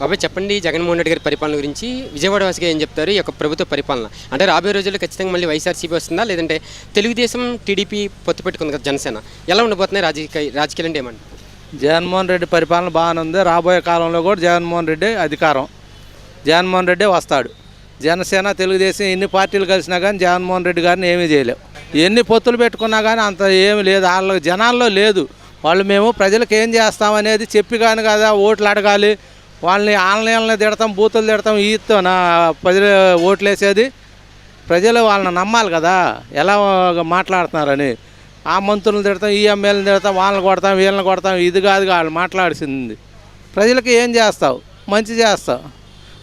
బాబాయ్ చెప్పండి జగన్మోహన్ రెడ్డి గారి పరిపాలన గురించి. విజయవాడ వాసిగా ఏం చెప్తారు? ఈ యొక్క ప్రభుత్వ పరిపాలన. అంటే రాబోయే రోజుల్లో ఖచ్చితంగా మళ్ళీ వైఎస్ఆర్సీపీ వస్తుందా? లేదంటే తెలుగుదేశం టీడీపీ పొత్తు పెట్టుకుంది కదా జనసేన. ఎలా ఉండబోతున్నాయి రాజకీయ రాజకీయాలు అంటే ఏమంటారు? జగన్మోహన్ రెడ్డి పరిపాలన బాగానే ఉంది. రాబోయే కాలంలో కూడా జగన్మోహన్ రెడ్డి అధికారం. జగన్మోహన్ రెడ్డి వస్తాడు. జనసేన తెలుగుదేశం ఎన్ని పార్టీలు కలిసినా కానీ జగన్మోహన్ రెడ్డి గారిని ఏమీ చేయలేవు. ఎన్ని పొత్తులు పెట్టుకున్నా కానీ అంత ఏమి లేదు. వాళ్ళ జనాల్లో లేదు. వాళ్ళు మేము ప్రజలకు ఏం చేస్తామనేది చెప్పి కానీ కదా ఓట్లు అడగాలి వాళ్ళని ఆన్లైన్లో తిడతాం బూతులు తిడతాం ఈతో నా ప్రజలు ఓట్లు వేసేది ప్రజలు వాళ్ళని నమ్మాలి కదా ఎలా మాట్లాడుతున్నారని. ఆ మంత్రులను తిడతాం ఈ ఎమ్మెల్యేని తిడతాం వాళ్ళని కొడతాం వీళ్ళని కొడతాం ఇది కాదు వాళ్ళు మాట్లాడిసింది ప్రజలకి ఏం చేస్తావు? మంచి చేస్తావు.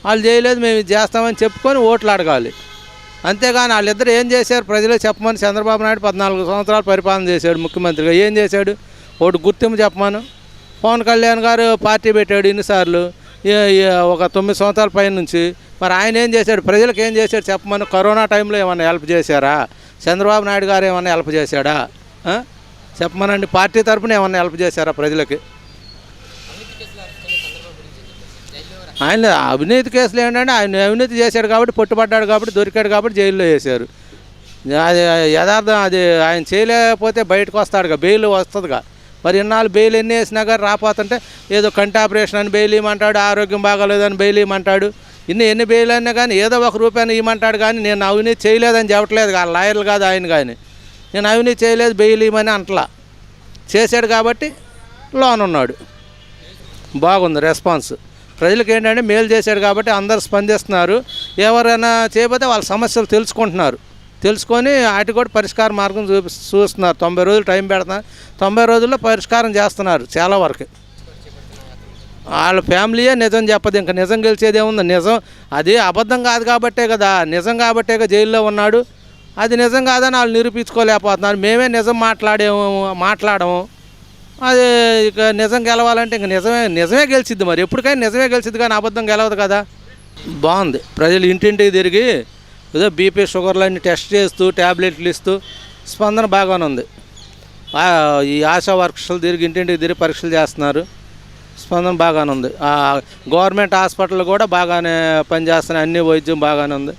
వాళ్ళు చేయలేదు మేము ఇది చేస్తామని చెప్పుకొని ఓట్లు అడగాలి. అంతేగాని వాళ్ళిద్దరు ఏం చేశారు? ప్రజలే చెప్పమని చంద్రబాబు నాయుడు పద్నాలుగు సంవత్సరాలు పరిపాలన చేశాడు ముఖ్యమంత్రిగా. ఏం చేశాడు? ఒకటి గుర్తింపు చెప్పమను. పవన్ కళ్యాణ్ గారు పార్టీ పెట్టాడు ఇన్నిసార్లు. ఒక తొమ్మిది సంవత్సరాల పైన నుంచి మరి ఆయన ఏం చేశాడు? ప్రజలకు ఏం చేశాడు చెప్పమని? కరోనా టైంలో ఏమైనా హెల్ప్ చేశారా? చంద్రబాబు నాయుడు గారు ఏమైనా హెల్ప్ చేశాడా? చెప్పమనండి. పార్టీ తరపున ఏమైనా హెల్ప్ చేశారా ప్రజలకి? ఆయన అవినీతి కేసులు ఏంటంటే ఆయన అవినీతి చేశాడు కాబట్టి పట్టుబడ్డాడు కాబట్టి దొరికాడు కాబట్టి జైల్లో వేశారు. అది యథార్థం అది ఆయన చేయలేకపోతే బయటకు వస్తాడుగా బెయిల్ వస్తుందిగా. మరి ఇన్నాళ్ళు బెయిల్ ఎన్ని వేసినా కానీ రాపోతుంటే ఏదో కంటి ఆపరేషన్ అని బెయిల్ ఇవ్వమంటాడు ఆరోగ్యం బాగాలేదని బెయిల్ ఇవ్వమంటాడు. ఇన్ని ఎన్ని బెయిల్ అయినా కానీ ఏదో ఒక రూపాయన ఇవ్వమంటాడు కానీ నేను అవినీతి చేయలేదని చెప్పట్లేదు ఆ లాయర్లు కాదు ఆయన కానీ. నేను అవినీతి చేయలేదు బెయిల్ ఇవ్వమని అంటలా. చేశాడు కాబట్టి లోన్ ఉన్నాడు. బాగుంది రెస్పాన్స్. ప్రజలకు ఏంటంటే మేలు చేశాడు కాబట్టి అందరు స్పందిస్తున్నారు. ఎవరైనా చేయబోతే వాళ్ళ సమస్యలు తెలుసుకుంటున్నారు. తెలుసుకొని వాటి కూడా పరిష్కార మార్గం చూపి చూస్తున్నారు. తొంభై రోజులు టైం పెడుతున్నారు. తొంభై రోజుల్లో పరిష్కారం చేస్తున్నారు చాలా వరకు. వాళ్ళ ఫ్యామిలీయే నిజం చెప్పదు. ఇంకా నిజం గెలిచేది ఏముంది? నిజం అది అబద్ధం కాదు కాబట్టే కదా. నిజం కాబట్టే జైల్లో ఉన్నాడు. అది నిజం కాదని వాళ్ళు నిరూపించుకోలేకపోతున్నారు. మేమే నిజం మాట్లాడేము మాట్లాడము. అది ఇక నిజం గెలవాలంటే ఇంక నిజమే నిజమే గెలిచిద్ది మరి. ఎప్పటికైనా నిజమే గెలిచిద్ది కానీ అబద్ధం గెలవదు కదా. బాగుంది. ప్రజలు ఇంటింటికి తిరిగి ఏదో బీపీ షుగర్లన్నీ టెస్ట్ చేస్తూ ట్యాబ్లెట్లు ఇస్తూ స్పందన బాగానే ఉంది. ఈ ఆశా వర్కర్లు తిరిగి ఇంటింటికి తిరిగి పరీక్షలు చేస్తున్నారు. స్పందన బాగానే ఉంది. గవర్నమెంట్ హాస్పిటల్ కూడా బాగానే పనిచేస్తున్నాయి. అన్ని వైద్యం బాగానే ఉంది.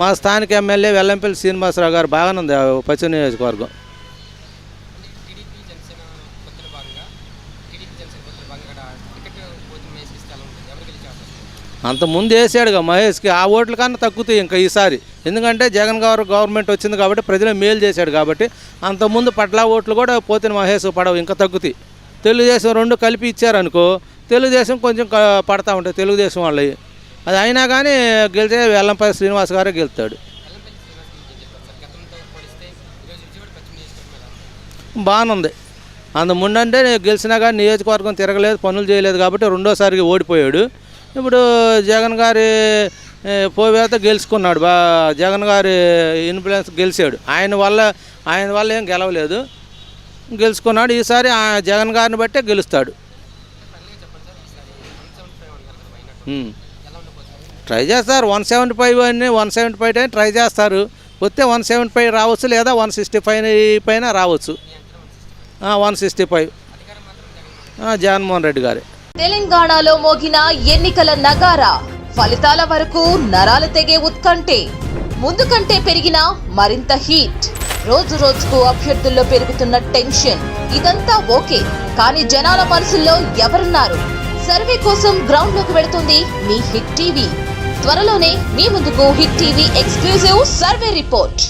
మా స్థానిక ఎమ్మెల్యే వెల్లంపల్లి శ్రీనివాసరావు గారు బాగానే ఉంది పశ్చిమ నియోజకవర్గం. భాగంగా టికెట్ ఉంటుంది అంత ముందు వేసాడుగా మహేష్కి ఆ ఓట్ల కన్నా తగ్గుతాయి ఇంకా ఈసారి. ఎందుకంటే జగన్ గారు గవర్నమెంట్ వచ్చింది కాబట్టి ప్రజలు మేలు చేశాడు కాబట్టి అంత ముందు పట్ల ఓట్లు కూడా పోతిన మహేష్ పడవు ఇంకా తగ్గుతాయి. తెలుగుదేశం రెండు కలిపి ఇచ్చారనుకో తెలుగుదేశం కొంచెం క- పడతా ఉంటాయి తెలుగుదేశం వాళ్ళవి అది అయినా కానీ గెలిచే వెల్లంపల్లి శ్రీనివాస్ గారే గెలుతాడు. బాగానుంది అంత ముందంటే గెలిచినా కానీ నియోజకవర్గం తిరగలేదు పనులు చేయలేదు కాబట్టి రెండోసారికి ఓడిపోయాడు. ఇప్పుడు జగన్ గారి పోవేత గెలుచుకున్నాడు. బా జగన్ గారి ఇన్ఫ్లుయెన్స్ గెలిచాడు. ఆయన వల్ల ఆయన వల్ల ఏం గెలవలేదు. గెలుచుకున్నాడు. ఈసారి ఆ జగన్ గారిని బట్టే గెలుస్తాడు. ట్రై చేస్తారు. వన్ సెవెంటీ ఫైవ్ అని వన్ సెవెంటీ ఫైవ్ అని ట్రై చేస్తారు. వస్తే వన్ సెవెంటీ ఫైవ్ రావచ్చు లేదా వన్ సిక్స్టీ ఫైవ్ పైన రావచ్చు. One sixty five. Jaganmohan Reddy గారే. తెలంగాణలో మోగిన ఎన్నికల నగారా ఫలితాల వరకు నరాలు తెగే ఉత్కంఠే. ముందు కంటే పెరిగిన మరింత హీట్. రోజు రోజుకు అభ్యర్థుల్లో పెరుగుతున్న టెన్షన్. ఇదంతా ఓకే కానీ జనాల మనసుల్లో ఎవరున్నారు? సర్వే కోసం గ్రౌండ్లోకి వెళుతుంది మీ హిట్ టీవీ. త్వరలోనే మీ ముందుకు hit TV exclusive survey report.